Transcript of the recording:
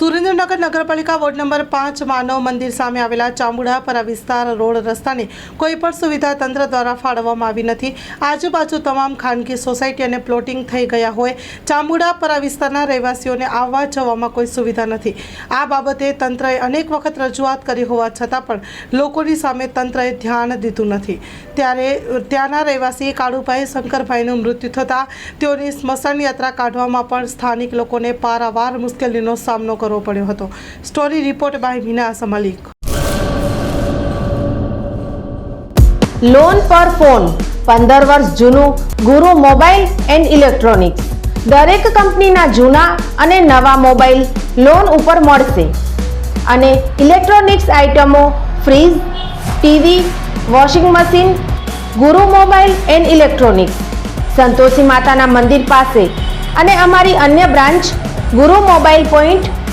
સુરેન્દ્રનગર નગરપાલિકા ward number પાંચ માનવ મંદિર સામે આવેલા ચામુડાપરા વિસ્તાર રોડ રસ્તાની કોઈ પણ સુવિધા તંત્ર દ્વારા ફાળવવામાં આવી નથી. આજુબાજુ તમામ ખાનગી સોસાયટી અને પ્લોટિંગ થઈ ગયા હોય ચામુડાપરા વિસ્તારના રહેવાસીઓને આવવા જવામાં કોઈ સુવિધા નથી. આ બાબતે તંત્રએ અનેક વખત રજૂઆત કરી હોવા છતાં પણ લોકોની સામે તંત્રએ ધ્યાન દીધું નથી. ત્યારે ત્યાંના રહેવાસી કાળુભાઈ શંકરભાઈનું મૃત્યુ થતાં તેઓની સ્મશાન યાત્રા કાઢવામાં પણ સ્થાનિક લોકોને પારાવાર મુશ્કેલીનો સામનો કરવો પડ્યો હતો. Story report by Vinas Malik loan પર ફોન પંદર વર્ષ જૂનું. ગુરુ મોબાઈલ એન્ડ ઇલેક્ટ્રોનિક્સ દરેક કંપનીના જૂના અને નવા મોબાઈલ લોન ઉપર મળશે. અને ઇલેક્ટ્રોનિક્સ આઇટમો fridge TV washing machine Guru mobile and electronics Santoshi માતાના મંદિર પાસે. અને અમારી અન્ય branch Guru mobile point